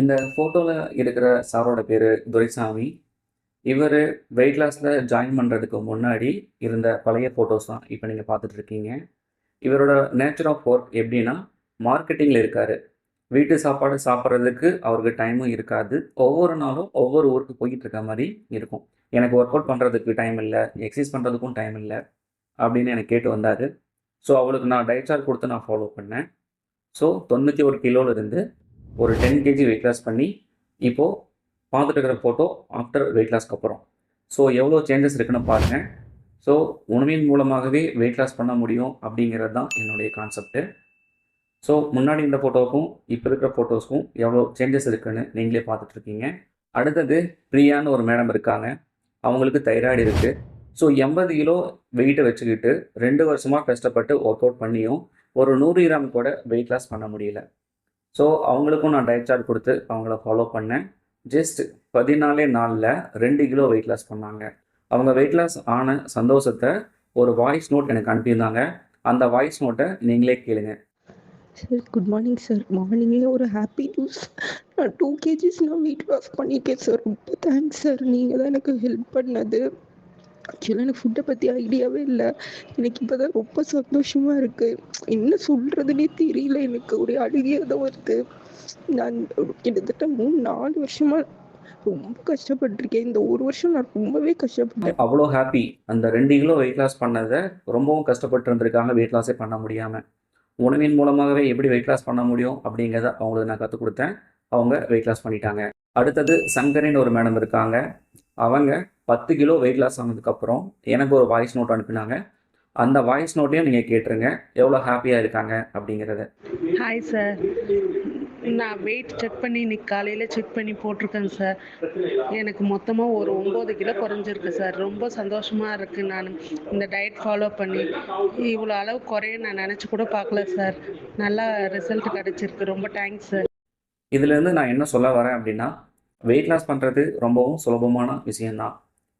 இந்த ஃபோட்டோவில் இருக்கிற சாரோட பேர் துரைசாமி. இவர் வெயிட் லாஸில் ஜாயின் பண்ணுறதுக்கு முன்னாடி இருந்த பழைய ஃபோட்டோஸ் தான் இப்போ நீங்கள் பார்த்துட்ருக்கீங்க இவரோட நேச்சர் ஆஃப் ஒர்க் எப்படின்னா மார்க்கெட்டிங்கில் இருக்கார். வீட்டு சாப்பாடு சாப்பிட்றதுக்கு அவருக்கு டைமும் இருக்காது. ஒவ்வொரு நாளும் ஒவ்வொரு ஊருக்கு போய்கிட்டு இருக்க மாதிரி இருக்கும். எனக்கு ஒர்க் அவுட் பண்ணுறதுக்கு டைம் இல்லை எக்ஸசைஸ் பண்ணுறதுக்கும் டைம் இல்லை அப்படின்னு எனக்கு கேட்டு வந்தார். ஸோ அவளுக்கு நான் டயட் சார்ட் கொடுத்து நான் ஃபாலோ பண்ணேன். ஸோ தொண்ணூற்றி ஒரு கிலோவிலேருந்து ஒரு டென் கேஜி வெயிட் லாஸ் பண்ணி இப்போது பார்த்துட்டு இருக்கிற ஃபோட்டோ ஆஃப்டர் வெயிட் லாஸ்க்கு அப்புறம். ஸோ எவ்வளோ சேஞ்சஸ் இருக்குன்னு பாருங்கள் ஸோ உணவின் மூலமாகவே வெயிட் லாஸ் பண்ண முடியும் அப்படிங்கிறது தான் என்னுடைய கான்செப்ட்டு ஸோ முன்னாடி இந்த ஃபோட்டோவுக்கும் இப்போ இருக்கிற ஃபோட்டோஸ்க்கும் எவ்வளோ சேஞ்சஸ் இருக்குன்னு நீங்களே பார்த்துட்ருக்கீங்க அடுத்தது பிரியான்னு ஒரு மேடம் இருக்காங்க. அவங்களுக்கு தைராய்டு இருக்குது ஸோ எண்பது கிலோ வெயிட்டை வச்சுக்கிட்டு ரெண்டு வருஷமாக கஷ்டப்பட்டு ஒர்க் அவுட் பண்ணியும் ஒரு நூறு கிராம் கூட வெயிட் லாஸ் பண்ண முடியல. ஸோ அவங்களுக்கும் நான் டயட் சார்ட் கொடுத்து அவங்கள ஃபாலோ பண்ணேன். ஜஸ்ட் பதினாலே நாளில் ரெண்டு கிலோ வெயிட் லாஸ் பண்ணாங்க. அவங்க வெயிட் லாஸ் ஆன சந்தோஷத்தை ஒரு வாய்ஸ் நோட் எனக்கு அனுப்பியிருந்தாங்க. அந்த வாய்ஸ் நோட்டை நீங்களே கேளுங்க. சார் குட் மார்னிங் சார் மார்னிங்கே ஒரு ஹாப்பி நியூஸ் நான் டூ கேஜிஸ் நான் வெயிட் லாஸ் பண்ணியிருக்கேன் சார் ரொம்ப தேங்க்ஸ் சார் நீங்கள் தான் எனக்கு ஹெல்ப் பண்ணது. ஆக்சுவலாக எனக்கு ஃபுட்டை பற்றி ஐடியாவே இல்லை. எனக்கு இப்போ தான் ரொம்ப சந்தோஷமாக இருக்குது என்ன சொல்கிறதுனே தெரியல எனக்கு. ஒரே அழுகியாக தான் வருது. நான் கிட்டத்தட்ட மூணு நாலு வருஷமாக ரொம்ப கஷ்டப்பட்டிருக்கேன். இந்த ஒரு வருஷம் நான் ரொம்பவே கஷ்டப்பட்டேன். அவ்வளோ ஹாப்பி அந்த ரெண்டு கிலோ வெயிட் லாஸ் பண்ணதை ரொம்பவும் கஷ்டப்பட்டு இருந்திருக்காங்க வெயிட் லாஸே பண்ண முடியாமல் உணவின் மூலமாகவே எப்படி வெயிட் லாஸ் பண்ண முடியும் அப்படிங்கிறத அவங்களுக்கு நான் கற்றுக் கொடுத்தேன். அவங்க வெயிட் லாஸ் பண்ணிட்டாங்க. அடுத்தது சங்கரின்னு ஒரு மேடம் இருக்காங்க. அவங்க பத்து கிலோ வெயிட் லாஸ் ஆனதுக்கப்புறம் எனக்கு ஒரு வாய்ஸ் நோட் அனுப்பினாங்க. அந்த வாய்ஸ் நோட்டையும் நீங்கள் கேட்டுருங்க. எவ்வளோ ஹாப்பியாக இருக்காங்க அப்படிங்கிறத. ஹாய் சார் நான் வெயிட் செக் பண்ணி இன்னைக்கு காலையில் செக் பண்ணி போட்டிருக்கேன் சார் எனக்கு மொத்தமாக ஒரு ஒம்பது கிலோ குறைஞ்சிருக்கு சார் ரொம்ப சந்தோஷமாக இருக்குது நான் இந்த டயட் ஃபாலோ பண்ணி. இவ்வளோ அளவு குறைய நான் நினச்சி கூட பார்க்கல சார் நல்லா ரிசல்ட் கிடச்சிருக்கு. ரொம்ப தேங்க்ஸ் சார் இதுலேருந்து நான் என்ன சொல்ல வரேன் அப்படின்னா வெயிட் லாஸ் பண்ணுறது ரொம்பவும் சுலபமான விஷயந்தான்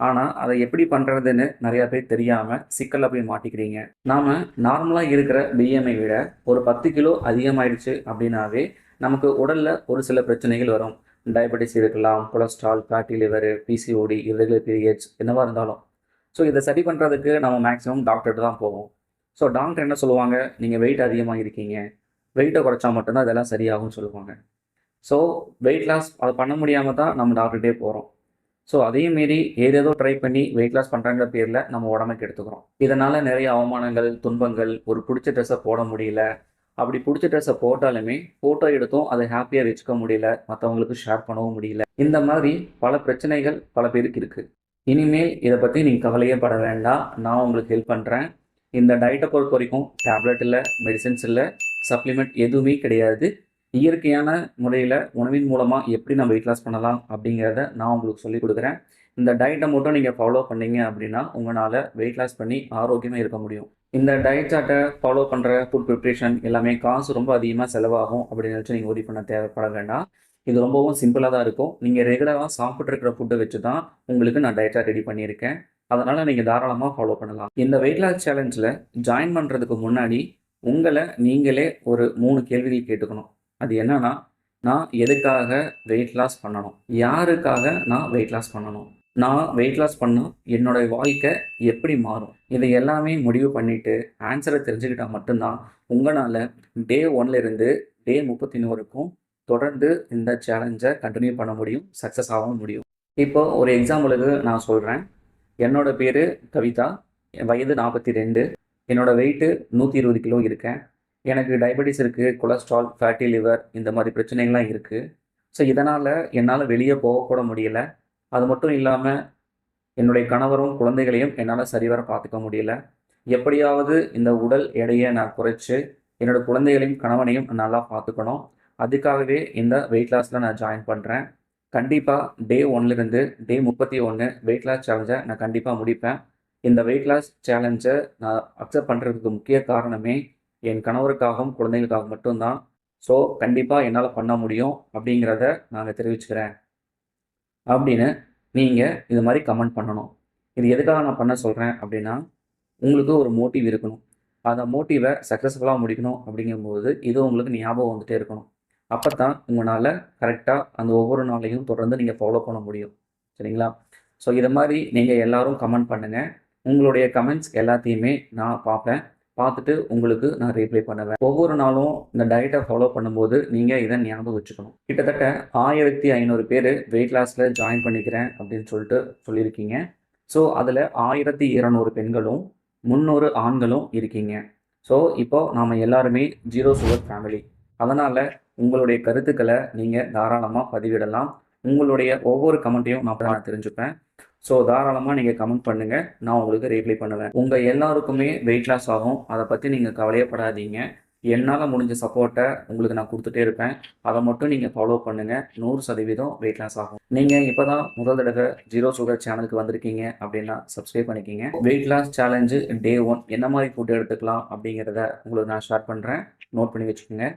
ஆனால் அதை எப்படி பண்ணுறதுன்னு நிறையா பேர் தெரியாமல் சிக்கலில் போய் மாட்டிக்கிறீங்க. நாம் நார்மலாக இருக்கிற பிஎம்ஐ விட ஒரு பத்து கிலோ அதிகமாயிடுச்சு அப்படின்னாவே நமக்கு உடலில் ஒரு சில பிரச்சனைகள் வரும். டயபெட்டிஸ் இருக்கலாம் cholesterol fatty liver PCOD irregular periods என்னவாக இருந்தாலும். ஸோ இதை சரி பண்ணுறதுக்கு நம்ம மேக்ஸிமம் டாக்டர்கிட்ட தான் போவோம். ஸோ டாக்டர் என்ன சொல்லுவாங்க? நீங்கள் வெயிட் அதிகமாக இருக்கீங்க. வெயிட்டை குறைச்சா மட்டும்தான் இதெல்லாம் சரியாகும்னு சொல்லுவாங்க. ஸோ வெயிட் லாஸ் அதை பண்ண முடியாமல் தான் நம்ம டாக்டர்கிட்டே போகிறோம் ஸோ அதையும் மீறி ஏதேதோ ட்ரை பண்ணி வெயிட் லாஸ் பண்ணுறாங்கிற பேரில் நம்ம உடம்புக்கு எடுத்துக்கிறோம். இதனால் நிறைய அவமானங்கள் துன்பங்கள் ஒரு பிடிச்ச ட்ரெஸ்ஸை போட முடியல. அப்படி பிடிச்ச ட்ரெஸ்ஸை போட்டாலுமே ஃபோட்டோ எடுத்தும் அதை ஹாப்பியாக வச்சுக்க முடியல. மற்றவங்களுக்கு ஷேர் பண்ணவும் முடியல. இந்த மாதிரி பல பிரச்சனைகள் பல பேருக்கு இருக்குது இனிமேல் இதை பற்றி நீங்கள் கவலையே பட வேண்டாம். நான் உங்களுக்கு ஹெல்ப் பண்ணுறேன் இந்த டயட்டை பொறுத்த வரைக்கும் டேப்லெட் இல்லை மெடிசின்ஸ் இல்லை சப்ளிமெண்ட் எதுவுமே கிடையாது. இயற்கையான முறையில் உணவின் மூலமாக எப்படி நம்ம வெயிட் லாஸ் பண்ணலாம் அப்படிங்கிறத நான் உங்களுக்கு சொல்லிக் கொடுக்குறேன். இந்த டயட்டை மட்டும் நீங்கள் ஃபாலோ பண்ணீங்க அப்படின்னா உங்களால் வெயிட் லாஸ் பண்ணி ஆரோக்கியமாக இருக்க முடியும். இந்த டயட் சார்ட்டை ஃபாலோ பண்ணுற ஃபுட் ப்ரிப்ரேஷன் எல்லாமே காசு ரொம்ப அதிகமாக செலவாகும் அப்படின்னு நினச்சி நீங்கள் உதவி பண்ண தேவைப்பட வேண்டாம். இது ரொம்பவும் சிம்பிளாக தான் இருக்கும். நீங்கள் ரெகுலராக சாப்பிட்ருக்கிற ஃபுட்டை வச்சு தான் உங்களுக்கு நான் டயட்டாக ரெடி பண்ணியிருக்கேன். அதனால் நீங்கள் தாராளமாக ஃபாலோ பண்ணலாம். இந்த வெயிட் லாஸ் சேலஞ்சில் ஜாயின் பண்ணுறதுக்கு முன்னாடி உங்களை நீங்களே ஒரு மூணு கேள்விகள் கேட்டுக்கணும். அது என்னன்னா நான் எதுக்காக வெயிட் லாஸ் பண்ணணும்? யாருக்காக நான் வெயிட் லாஸ் பண்ணணும்? நான் வெயிட் லாஸ் பண்ணால் என்னோட வாழ்க்கை எப்படி மாறும்? இதை எல்லாமே முடிவு பண்ணிவிட்டு ஆன்சரை தெரிஞ்சுக்கிட்டால் மட்டும்தான் உங்களால் டே ஒன்லேருந்து டே முப்பத்தி வரைக்கும் தொடர்ந்து இந்த சேலஞ்சை கண்டினியூ பண்ண முடியும் சக்ஸஸ் ஆகவும் முடியும். இப்போ ஒரு எக்ஸாம்பிளுக்கு நான் சொல்கிறேன் என்னோடய பேர் கவிதா. என் வயது நாற்பத்தி ரெண்டு. என்னோடய வெயிட்டு நூற்றி இருபது கிலோ இருக்கேன். எனக்கு டயபெட்டிஸ் இருக்குது கொலஸ்ட்ரால் ஃபேட்டி லிவர் இந்த மாதிரி பிரச்சனைகள்லாம் இருக்குது ஸோ இதனால் என்னால் வெளியே போகக்கூட முடியல. அது மட்டும் இல்லாமல் என்னுடைய கணவரும் குழந்தைகளையும் என்னால் சரிவர பார்த்துக்க முடியல. எப்படியாவது இந்த உடல் எடையை நான் குறைச்சி என்னோட குழந்தைகளையும் கணவனையும் நல்லா பார்த்துக்கணும். அதுக்காகவே இந்த வெயிட் லாஸில் நான் ஜாயின் பண்ணுறேன் கண்டிப்பாக டே ஒன்லேருந்து டே முப்பத்தி ஒன்று வெயிட் லாஸ் சேலஞ்சை நான் கண்டிப்பாக முடிப்பேன். இந்த வெயிட் லாஸ் சேலஞ்சை நான் அக்செப்ட் பண்ணுறதுக்கு முக்கிய காரணமே என் கணவருக்காகவும் குழந்தைகளுக்காகவும் மட்டும்தான். ஸோ கண்டிப்பாக என்னால் பண்ண முடியும் அப்படிங்கிறத நாங்கள் தெரிவிச்சுக்கிறேன். அப்படின்னு நீங்கள் இது மாதிரி கமெண்ட் பண்ணணும். இது எதுக்காக நான் பண்ண சொல்கிறேன் அப்படின்னா உங்களுக்கு ஒரு மோட்டிவ் இருக்கணும். அந்த மோட்டிவை சக்ஸஸ்ஃபுல்லாக முடிக்கணும் அப்படிங்கும்போது இது உங்களுக்கு ஞாபகம் வந்துட்டே இருக்கணும். அப்போ தான் உங்களால் கரெக்டாக அந்த ஒவ்வொரு நாளையும் தொடர்ந்து நீங்கள் ஃபாலோ பண்ண முடியும். சரிங்களா? ஸோ இதை மாதிரி நீங்கள் எல்லோரும் கமெண்ட் பண்ணுங்கள் உங்களுடைய கமெண்ட்ஸ் எல்லாத்தையுமே நான் பார்ப்பேன். பார்த்துட்டு உங்களுக்கு நான் ரீப்ளை பண்ணுவேன். ஒவ்வொரு நாளும் இந்த டயட்டை ஃபாலோ பண்ணும்போது நீங்கள் இதை ஞாபகம் வச்சுக்கணும். கிட்டத்தட்ட ஆயிரத்தி ஐநூறு பேர் வெயிட் லாஸில் ஜாயின் பண்ணிக்கிறேன் அப்படின்னு சொல்லிட்டு சொல்லியிருக்கீங்க. ஸோ அதில் ஆயிரத்தி இருநூறு பெண்களும் முந்நூறு ஆண்களும் இருக்கீங்க. ஸோ இப்போ நாம் எல்லாருமே ஜீரோ சுகர் ஃபேமிலி அதனால் உங்களுடைய கருத்துக்களை நீங்கள் தாராளமாக பதிவிடலாம். உங்களுடைய ஒவ்வொரு கமெண்ட்டையும் நான் தெரிஞ்சுப்பேன். ஸோ தாராளமாக நீங்கள் கமெண்ட் பண்ணுங்கள் நான் உங்களுக்கு ரீப்ளை பண்ணுவேன். உங்கள் எல்லாருக்குமே வெயிட் லாஸ் ஆகும். அதை பற்றி நீங்கள் கவலையப்படாதீங்க. என்னால் முடிஞ்ச சப்போர்ட்டை உங்களுக்கு நான் கொடுத்துட்டே இருப்பேன். அதை மட்டும் நீங்கள் ஃபாலோ பண்ணுங்கள் நூறு சதவீதம் வெயிட் லாஸ் ஆகும். நீங்கள் இப்போ தான் முதல் தடவை ஜீரோ சுகர் சேனலுக்கு வந்திருக்கீங்க அப்படின்னா சப்ஸ்கிரைப் பண்ணிக்கிங்க. Weight loss challenge day one என்ன மாதிரி ஃபுட் எடுத்துக்கலாம் அப்படிங்கிறத உங்களுக்கு நான் ஷேர் பண்ணுறேன் நோட் பண்ணி வச்சுக்கோங்க.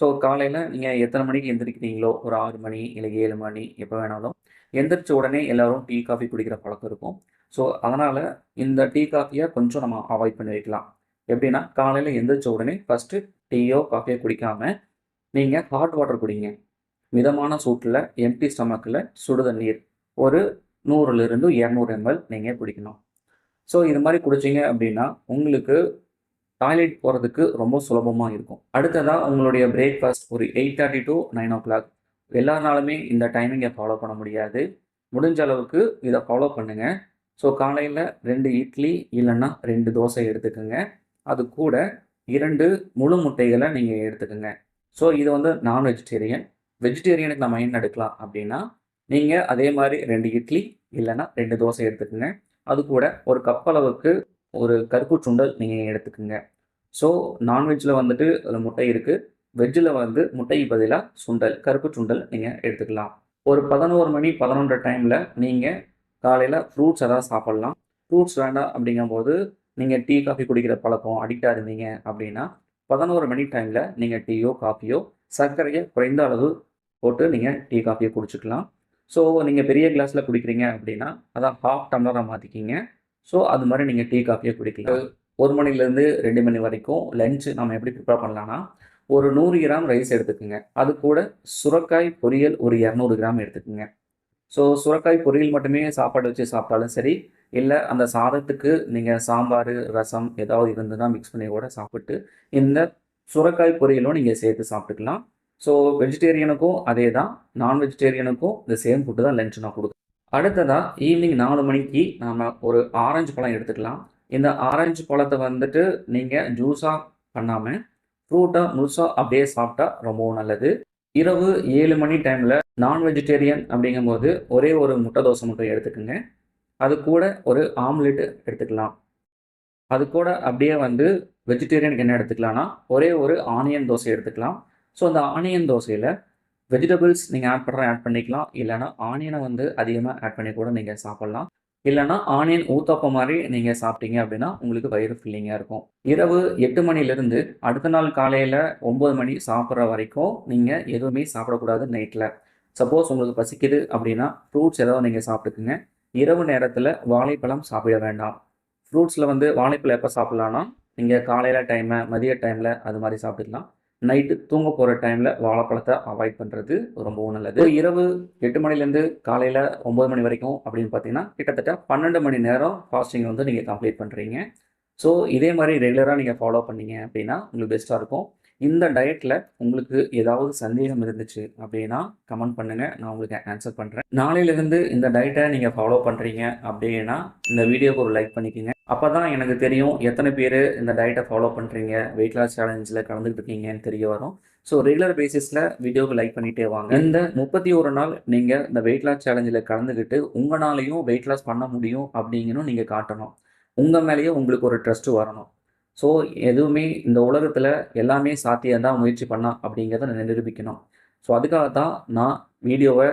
ஸோ காலையில் நீங்கள் எத்தனை மணிக்கு எந்திரிக்கிறீங்களோ? ஒரு ஆறு மணி இல்லை ஏழு மணி எப்போ வேணாலும் எந்திரிச்ச உடனே எல்லாரும் டீ காஃபி குடிக்கிற பழக்கம் இருக்கும். ஸோ அதனால் இந்த டீ காஃபியை கொஞ்சம் நம்ம அவாய்ட் பண்ணி வைக்கலாம் எப்படின்னா காலையில் எந்திரிச்ச உடனே ஃபஸ்ட்டு டீயோ காஃபியோ குடிக்காமல் நீங்கள் ஹாட் வாட்டர் குடிங்க. மிதமான சூட்டில் எம்டி ஸ்டமக்கில் சுடு தண்ணீர் ஒரு நூறுலேருந்து இரநூறு எம்எல் நீங்கள் குடிக்கணும். ஸோ இது மாதிரி குடிச்சிங்க அப்படின்னா உங்களுக்கு டாய்லெட் போகிறதுக்கு ரொம்ப சுலபமாக இருக்கும். அடுத்ததாக உங்களுடைய பிரேக்ஃபாஸ்ட் ஒரு eight thirty to nine o'clock எல்லாருனாலுமே நாளுமே இந்த டைமிங்கை ஃபாலோ பண்ண முடியாது. முடிஞ்ச அளவுக்கு இதை ஃபாலோ பண்ணுங்கள் ஸோ காலையில் ரெண்டு இட்லி இல்லைன்னா ரெண்டு தோசை எடுத்துக்கோங்க. அது கூட இரண்டு முழு முட்டைகளை நீங்கள் எடுத்துக்கோங்க. ஸோ இது வந்து நான் வெஜிடேரியன் வெஜிடேரியனுக்கு நம்ம என்ன எடுக்கலாம் அப்படின்னா நீங்கள் அதே மாதிரி ரெண்டு இட்லி இல்லைன்னா ரெண்டு தோசை எடுத்துக்கோங்க. அது கூட ஒரு கப் அளவுக்கு ஒரு கருப்பு சுண்டல் நீங்கள் எடுத்துக்கோங்க. ஸோ நான்வெஜ்ஜில் வந்துட்டு அதில் முட்டை இருக்குது வெஜ்ஜில் வந்து முட்டைக்கு பதிலாக சுண்டல் கருப்பு சுண்டல் நீங்கள் எடுத்துக்கலாம். ஒரு பதினோரு மணி பதினொன்றரை டைமில் நீங்கள் காலையில் ஃப்ரூட்ஸ் எதாவது சாப்பிட்லாம். ஃப்ரூட்ஸ் வேண்டாம் அப்படிங்கும்போது நீங்கள் டீ காஃபி குடிக்கிற பழக்கம் அடிக்டாக இருந்தீங்க அப்படின்னா பதினோரு மணி டைமில் நீங்கள் டீயோ காஃபியோ சர்க்கரையை குறைந்த அளவு போட்டு நீங்கள் டீ காஃபியை குடிச்சிக்கலாம். ஸோ நீங்கள் பெரிய கிளாஸில் குடிக்கிறீங்க அப்படின்னா அதான் ஹாஃப் டம்ளராக மாற்றிக்கிங்க ஸோ அது மாதிரி நீங்கள் டீ காஃபியை குடிக்கலாம். ஒரு மணிலேருந்து ரெண்டு மணி வரைக்கும் லஞ்சு நம்ம எப்படி ப்ரிப்பேர் பண்ணலான்னா ஒரு நூறு கிராம் ரைஸ் எடுத்துக்கோங்க. அது கூட சுரக்காய் பொரியல் ஒரு இரநூறு கிராம் எடுத்துக்கோங்க. ஸோ சுரக்காய் பொரியல் மட்டுமே சாப்பாடு வச்சு சாப்பிட்டாலும் சரி இல்லை அந்த சாதத்துக்கு நீங்கள் சாம்பார் ரசம் ஏதாவது இருந்ததுன்னா மிக்ஸ் பண்ணி கூட சாப்பிட்டு இந்த சுரக்காய் பொரியலும் நீங்கள் சேர்த்து சாப்பிட்டுக்கலாம். ஸோ வெஜிடேரியனுக்கும் அதே தான் நான் வெஜிடேரியனுக்கும் இந்த சேம் ஃபுட்டு தான் லஞ்ச் நான் கொடுக்குறேன். அடுத்ததாக ஈவினிங் நாலு மணிக்கு நாம் ஒரு ஆரஞ்சு பழம் எடுத்துக்கலாம். இந்த ஆரஞ்சு பழத்தை வந்துட்டு நீங்கள் ஜூஸாக பண்ணாமல் ஃப்ரூட்டாக முழுசாக அப்படியே சாப்பிட்டா ரொம்பவும் நல்லது. இரவு ஏழு மணி டைமில் நான் வெஜிடேரியன் அப்படிங்கும்போது ஒரே ஒரு முட்டை தோசை மட்டும் எடுத்துக்கோங்க. அது கூட ஒரு ஆம்லெட்டு எடுத்துக்கலாம். அது கூட அப்படியே வந்து வெஜிடேரியனுக்கு என்ன எடுத்துக்கலாம்னா ஒரே ஒரு ஆனியன் தோசை எடுத்துக்கலாம். ஸோ அந்த ஆனியன் தோசையில் வெஜிடபிள்ஸ் நீங்கள் ஆட் பண்ணுற ஆட் பண்ணிக்கலாம். இல்லைனா ஆனியனை வந்து அதிகமாக ஆட் பண்ணி கூட நீங்கள் சாப்பிட்லாம். இல்லைனா ஆனியன் ஊத்தாப்பம் மாதிரி நீங்கள் சாப்பிட்டீங்க அப்படின்னா உங்களுக்கு வயிறு ஃபில்லிங்காக இருக்கும். இரவு எட்டு மணிலேருந்து அடுத்த நாள் காலையில் ஒம்பது மணி சாப்பிட்ற வரைக்கும் நீங்கள் எதுவுமே சாப்பிடக்கூடாது நைட்டில் சப்போஸ் உங்களுக்கு பசிக்குது அப்படின்னா ஃப்ரூட்ஸ் ஏதாவது நீங்கள் சாப்பிட்டுக்குங்க. இரவு நேரத்தில் வாழைப்பழம் சாப்பிட வேண்டாம். ஃப்ரூட்ஸில் வந்து வாழைப்பழம் எப்போ சாப்பிட்லான்னா நீங்கள் காலையில் டைமை மதிய டைமில் அது மாதிரி சாப்பிட்டுக்கலாம். நைட்டு தூங்க போகிற டைமில் வாழைப்பழத்தை அவாய்ட் பண்ணுறது ரொம்பவும் நல்லது. இரவு எட்டு மணிலேருந்து காலையில் ஒம்பது மணி வரைக்கும் அப்படின்னு பார்த்தீங்கன்னா கிட்டத்தட்ட பன்னெண்டு மணி நேரம் ஃபாஸ்டிங் வந்து நீங்கள் கம்ப்ளீட் பண்ணுறீங்க ஸோ இதே மாதிரி ரெகுலராக நீங்கள் ஃபாலோ பண்ணீங்க அப்படின்னா உங்களுக்கு பெஸ்ட்டாக இருக்கும். இந்த டயட்டில் உங்களுக்கு ஏதாவது சந்தேகம் இருந்துச்சு அப்படின்னா கமெண்ட் பண்ணுங்கள் நான் உங்களுக்கு ஆன்சர் பண்ணுறேன் நாளையிலேருந்து இந்த டயட்டை நீங்கள் ஃபாலோ பண்ணுறீங்க அப்படின்னா இந்த வீடியோக்கு ஒரு லைக் பண்ணிக்கோங்க. அப்போ தான் எனக்கு தெரியும் எத்தனை பேர் இந்த டயட்டை ஃபாலோ பண்ணுறீங்க வெயிட் லாஸ் சேலஞ்சில் கலந்துக்கிட்டு இருக்கீங்கன்னு தெரிய வரும். ஸோ ரெகுலர் பேசிஸில் வீடியோவுக்கு லைக் பண்ணிகிட்டே வாங்க. இந்த முப்பத்தி ஒரு நாள் நீங்கள் இந்த வெயிட் லாஸ் சேலஞ்சில் கலந்துக்கிட்டு உங்களாலையும் வெயிட் லாஸ் பண்ண முடியும் அப்படிங்கணும் நீங்கள் காட்டணும். உங்கள் மேலேயே உங்களுக்கு ஒரு ட்ரஸ்ட்டு வரணும். ஸோ எதுவுமே இந்த உலகத்தில் எல்லாமே சாத்தியம் தான் முயற்சி பண்ணா அப்படிங்கிறத நான் நிரூபிக்கணும். ஸோ அதுக்காக தான் நான் வீடியோவை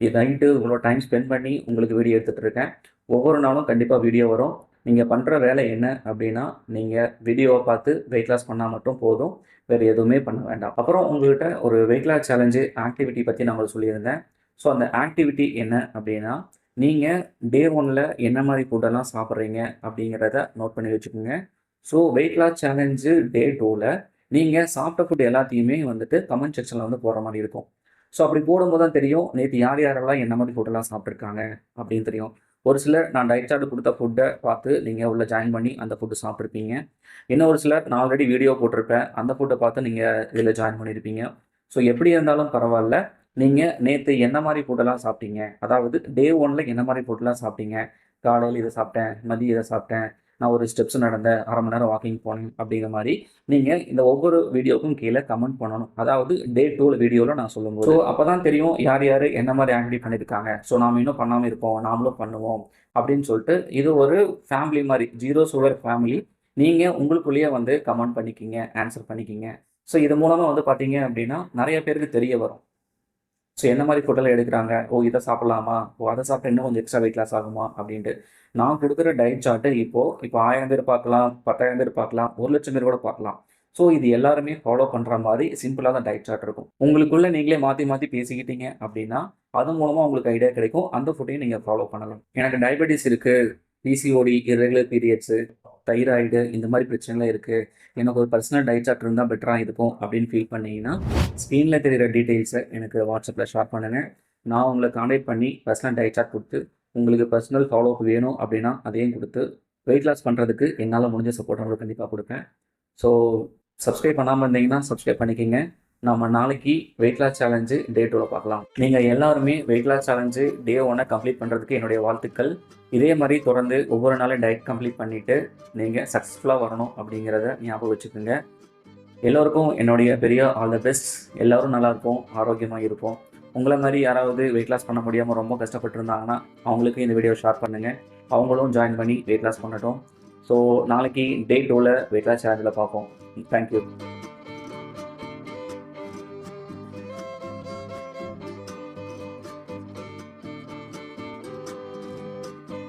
நைட்டு இவ்வளோ டைம் ஸ்பெண்ட் பண்ணி உங்களுக்கு வீடியோ எடுத்துகிட்டு இருக்கேன். ஒவ்வொரு நாளும் கண்டிப்பாக வீடியோ வரும். நீங்கள் பண்ணுற வேலை என்ன அப்படின்னா நீங்கள் வீடியோவை பார்த்து வெயிட் லாஸ் பண்ணால் மட்டும் போதும். வேறு எதுவுமே பண்ண வேண்டாம். அப்புறம் உங்கள்கிட்ட ஒரு வெயிட் லாஸ் சேலஞ்சு ஆக்டிவிட்டி பற்றி நான் உங்களுக்கு சொல்லியிருந்தேன். ஸோ அந்த ஆக்டிவிட்டி என்ன அப்படின்னா நீங்கள் டே ஒனில் என்ன மாதிரி ஃபுட்டெல்லாம் சாப்பிட்றீங்க அப்படிங்கிறத நோட் பண்ணி வச்சுக்கோங்க. So weight loss challenge day டூவில் நீங்கள் சாப்பிட்ட ஃபுட் எல்லாத்தையுமே வந்துட்டு கமெண்ட் செக்ஷனில் வந்து போடுற மாதிரி இருக்கும். ஸோ அப்படி போடும்போது தான் தெரியும் நேற்று யார் யாரெல்லாம் என்ன மாதிரி ஃபுட்டெல்லாம் சாப்பிட்ருக்காங்க அப்படின்னு தெரியும். ஒரு சிலர் நான் டயட் சார்ட் கொடுத்த ஃபுட்டை பார்த்து நீங்கள் உள்ள ஜாயின் பண்ணி அந்த ஃபுட்டு சாப்பிட்ருப்பீங்க இன்னும் ஒரு சிலர் நான் ஆல்ரெடி வீடியோ போட்டிருப்பேன் அந்த ஃபுட்டை பார்த்து நீங்கள் இதில் ஜாயின் பண்ணியிருப்பீங்க ஸோ எப்படி இருந்தாலும் பரவாயில்ல. நீங்கள் நேற்று என்ன மாதிரி ஃபுட்டெல்லாம் சாப்பிட்டீங்க? அதாவது டே ஒனில் என்ன மாதிரி ஃபுட்டெல்லாம் சாப்பிட்டீங்க? காலையில் இதை சாப்பிட்டேன் மதியம் இதை சாப்பிட்டேன் நான் ஒரு ஸ்டெப்ஸ் நடந்தேன் அரை மணி நேரம் வாக்கிங் போனேன் அப்படிங்கிற மாதிரி நீங்கள் இந்த ஒவ்வொரு வீடியோக்கும் கீழே கமெண்ட் பண்ணணும். அதாவது டே டூவில் வீடியோவில் நான் சொல்லும்போது. ஸோ அப்போ தான் தெரியும் யார் யார் என்ன மாதிரி ஆக்டிவிட்டி பண்ணியிருக்காங்க. ஸோ நாம் இன்னும் பண்ணாமல் இருப்போம் நாமளும் பண்ணுவோம் அப்படின்னு சொல்லிட்டு இது ஒரு ஃபேமிலி மாதிரி ஜீரோ சுகர் ஃபேமிலி நீங்கள் உங்களுக்குள்ளேயே வந்து கமெண்ட் பண்ணிக்கிங்க ஆன்சர் பண்ணிக்கிங்க. ஸோ இது மூலமாக வந்து பார்த்தீங்க அப்படின்னா நிறைய பேருக்கு தெரிய வரும். ஸோ என்ன மாதிரி ஃபுட்டெல்லாம் எடுக்கிறாங்க? ஓ இதை சாப்பிடலாமா? ஓ அதை சாப்பிட்டா இன்னும் கொஞ்சம் எக்ஸ்ட்ரா வெயிட் லாஸ் ஆகுமா? அப்படின்ட்டு. நான் கொடுக்குற டயட் சார்ட்டு இப்போது இப்போ ஆயிரம் பேர் பார்க்கலாம் பத்தாயிரம் பேர் பார்க்கலாம் ஒரு லட்சம் பேர் கூட பார்க்கலாம். ஸோ இது எல்லாருமே ஃபாலோ பண்ணுற மாதிரி சிம்பிளாக தான் டயட் சார்ட் இருக்கும். உங்களுக்குள்ளே நீங்களே மாற்றி மாற்றி பேசிக்கிட்டீங்க அப்படின்னா அது மூலமாக உங்களுக்கு ஐடியா கிடைக்கும். அந்த ஃபுட்டையும் நீங்கள் ஃபாலோ பண்ணலாம். எனக்கு டயபெட்டிஸ் இருக்குது பிசிஓடி irregular பீரியட்ஸு தைராய்டு இந்த மாதிரி பிரச்சனைலாம் இருக்குது எனக்கு ஒரு பர்சனல் டயட் சார்ட் இருந்தால் பெட்டராக இருக்கும் அப்படின்னு ஃபீல் பண்ணீங்கன்னா ஸ்க்ரீனில் தெரிகிற டீட்டெயில்ஸை எனக்கு வாட்ஸ்அப்பில் ஷேர் பண்ணுங்கள் நான் உங்களை காண்டாக்ட் பண்ணி பர்சனல் டயட் சார்ட் கொடுத்து உங்களுக்கு பர்சனல் ஃபாலோ அப் வேணும் அப்படின்னா அதையும் கொடுத்து வெயிட் லாஸ் பண்ணுறதுக்கு என்னால் முடிஞ்ச சப்போர்ட் உங்களுக்கு கண்டிப்பாக கொடுப்பேன். ஸோ சப்ஸ்கிரைப் பண்ணாமல் இருந்தீங்கன்னா சப்ஸ்கிரைப் பண்ணிக்கோங்க. நம்ம நாளைக்கு வெயிட் லாஸ் சேலஞ்சு டே டூவில் பார்க்கலாம். நீங்கள் எல்லாருமே வெயிட் லாஸ் சேலஞ்சு டே ஒன்னை கம்ப்ளீட் பண்ணுறதுக்கு என்னுடைய வாழ்த்துக்கள். இதே மாதிரி தொடர்ந்து ஒவ்வொரு நாளும் டயட் கம்ப்ளீட் பண்ணிவிட்டு நீங்கள் சக்ஸஸ்ஃபுல்லாக வரணும் அப்படிங்கிறத ஞாபகம் வச்சுக்கோங்க. எல்லோருக்கும் என்னுடைய பெரிய ஆல் த பெஸ்ட் எல்லோரும் நல்லாயிருப்போம் ஆரோக்கியமாக இருப்போம். உங்களை மாதிரி யாராவது வெயிட் லாஸ் பண்ண முடியாமல் ரொம்ப கஷ்டப்பட்டுருந்தாங்கன்னா அவங்களுக்கு இந்த வீடியோ ஷேர் பண்ணுங்கள் அவங்களும் ஜாயின் பண்ணி வெயிட் லாஸ் பண்ணட்டும். ஸோ நாளைக்கு டே டூவில் வெயிட் லாஸ் சேனலில் பார்ப்போம். தேங்க்யூ